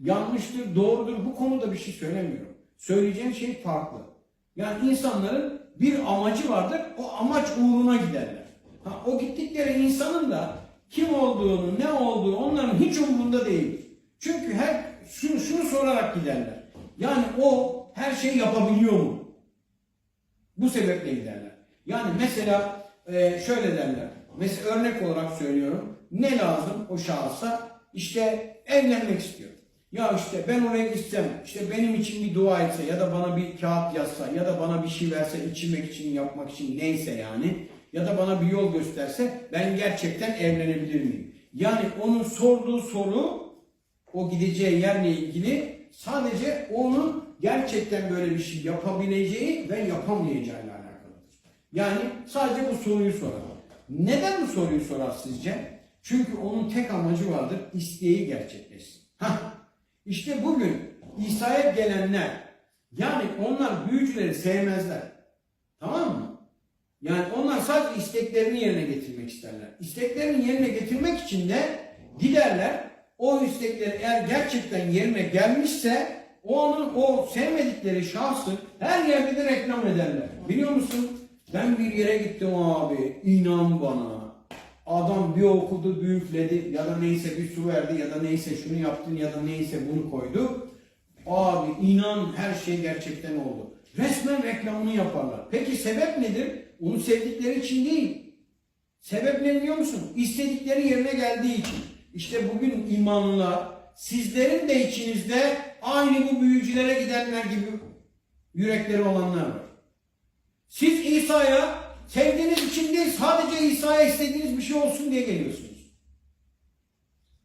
yanlıştır, doğrudur bu konuda bir şey söylemiyorum. Söyleyeceğim şey farklı. Yani insanların bir amacı vardır, o amaç uğruna giderler. Ha, o gittikleri insanın da kim olduğunu, ne olduğu onların hiç umurunda değildir. Çünkü her şunu, şunu sorarak giderler. Yani o her şeyi yapabiliyor mu? Bu sebeple giderler. Yani mesela e, şöyle derler. Mesela örnek olarak söylüyorum. Ne lazım o şahsa? İşte evlenmek istiyor. Ya işte ben oraya gitsem, işte benim için bir dua etse ya da bana bir kağıt yazsa ya da bana bir şey verse içmek için, yapmak için neyse yani ya da bana bir yol gösterse ben gerçekten evlenebilir miyim? Yani onun sorduğu soru o gideceği yerle ilgili sadece onun gerçekten böyle bir şey yapabileceği ve yapamayacağıyla alakalıdır. Yani sadece bu soruyu sorar. Neden bu soruyu sorar sizce? Çünkü onun tek amacı vardır, isteği gerçekleşsin. Hah, işte bugün İsa'ya gelenler, yani onlar büyücüleri sevmezler. Tamam mı? Yani onlar sadece isteklerini yerine getirmek isterler. İsteklerini yerine getirmek için de giderler. O istekleri eğer gerçekten yerine gelmişse onun o sevmedikleri şahsı her yerde de reklam ederler. Biliyor musun? Ben bir yere gittim abi. inan bana. Adam bir okudu, büyükledi ya da neyse bir su verdi ya da neyse şunu yaptın ya da neyse bunu koydu. Abi inan her şey gerçekten oldu. Resmen reklamını yaparlar. Peki sebep nedir? Onu sevdikleri için değil. Sebep ne biliyor musun? İstedikleri yerine geldiği için. İşte bugün imanlılar sizlerin de içinizde aynı bu büyücülere gidenler gibi yürekleri olanlar var. Siz İsa'ya sevdiğiniz için değil sadece İsa'ya istediğiniz bir şey olsun diye geliyorsunuz.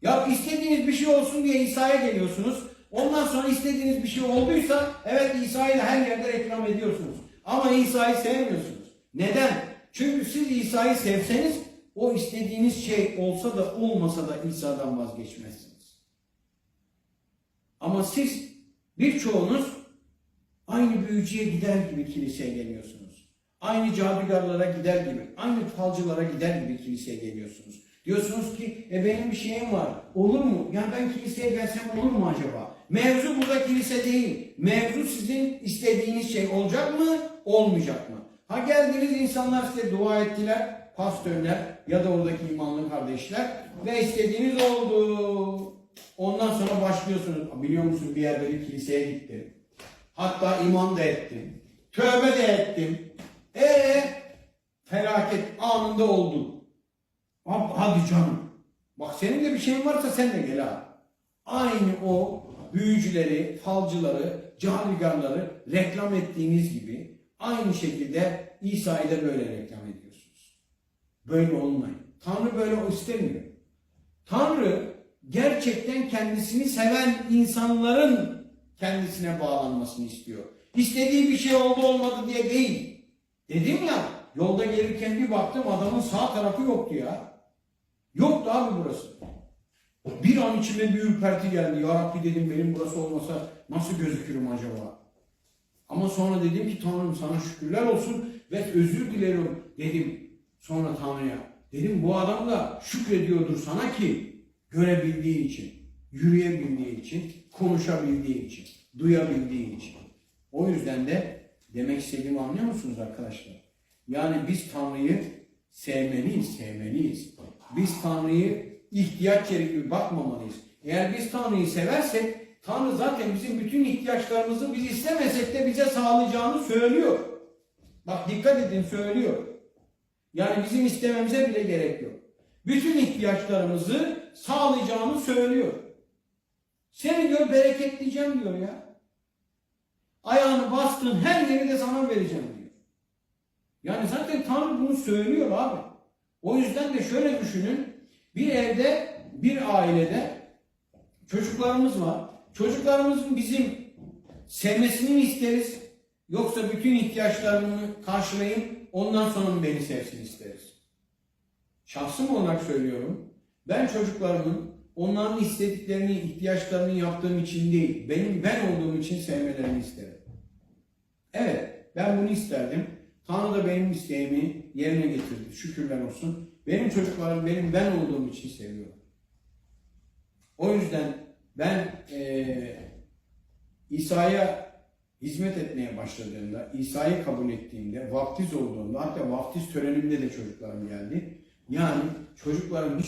Ya istediğiniz bir şey olsun diye İsa'ya geliyorsunuz. Ondan sonra istediğiniz bir şey olduysa evet İsa'yı her yerde reklam ediyorsunuz. Ama İsa'yı sevmiyorsunuz. Neden? Çünkü siz İsa'yı sevseniz o istediğiniz şey olsa da olmasa da İsa'dan vazgeçmezsiniz. Ama siz birçoğunuz aynı büyücüye gider gibi kiliseye geliyorsunuz. Aynı cadugarlara gider gibi, aynı falcılara gider gibi kiliseye geliyorsunuz. Diyorsunuz ki e benim bir şeyim var. Olur mu? Ya ben kiliseye gelsem olur mu acaba? Mevzu burada kilise değil. Mevzu sizin istediğiniz şey olacak mı? Olmayacak mı? Ha geldiniz insanlar size dua ettiler. Pastörler ya da oradaki imanlı kardeşler ve istediğiniz oldu. Ondan sonra başlıyorsunuz. Biliyor musun bir yerde bir kiliseye gittim. Hatta iman da ettim. Tövbe de ettim. E felaket anında oldu. Hadi canım. Bak senin de bir şeyin varsa sen de gel ha. Aynı o büyücüleri, falcıları, caligarları reklam ettiğiniz gibi aynı şekilde İsa'yı da böyle reklam ediyorsunuz. Böyle olmayın. Tanrı böyle istemiyor. Tanrı gerçekten kendisini seven insanların kendisine bağlanmasını istiyor. İstediği bir şey oldu olmadı diye değil. Dedim ya yolda gelirken bir baktım adamın sağ tarafı yoktu ya. Yoktu abi burası. Bir an içime bir ürperti geldi. Ya Rabbi dedim benim burası olmasa nasıl gözükürüm acaba? Ama sonra dedim ki Tanrım sana şükürler olsun ve özür dilerim dedim sonra Tanrı'ya. Dedim bu adam da şükrediyordur sana ki görebildiği için, yürüyebildiği için, konuşabildiği için, duyabildiği için. O yüzden de demek istediğimi anlıyor musunuz arkadaşlar? Yani biz Tanrı'yı sevmeliyiz, sevmeliyiz. Biz Tanrı'yı ihtiyaç yeri bakmamalıyız. Eğer biz Tanrı'yı seversek, Tanrı zaten bizim bütün ihtiyaçlarımızı biz istemesek de bize sağlayacağını söylüyor. Bak dikkat edin söylüyor. Yani bizim istememize bile gerek yok. Bütün ihtiyaçlarımızı sağlayacağını söylüyor. Seni diyor bereketleyeceğim diyor ya. Ayağını bastığın her yeri de sana vereceğim diyor. Yani zaten Tanrı bunu söylüyor abi. O yüzden de şöyle düşünün. Bir evde, bir ailede çocuklarımız var. Çocuklarımızın bizim sevmesini isteriz? Yoksa bütün ihtiyaçlarını karşılayıp ondan sonra mı beni sevsin isteriz? Şahsım olarak söylüyorum. Ben çocuklarımın onların istediklerini, ihtiyaçlarını yaptığım için değil, benim ben olduğum için sevmelerini isterim. Evet ben bunu isterdim. Tanrı da benim isteğimi yerine getirdi. Şükürler olsun. Benim çocuklarım benim ben olduğum için seviyor. O yüzden ben e, İsa'ya hizmet etmeye başladığımda, İsa'yı kabul ettiğimde, vaftiz olduğumda, hatta vaftiz törenimde de çocuklarım geldi. Yani çocuklarım hiç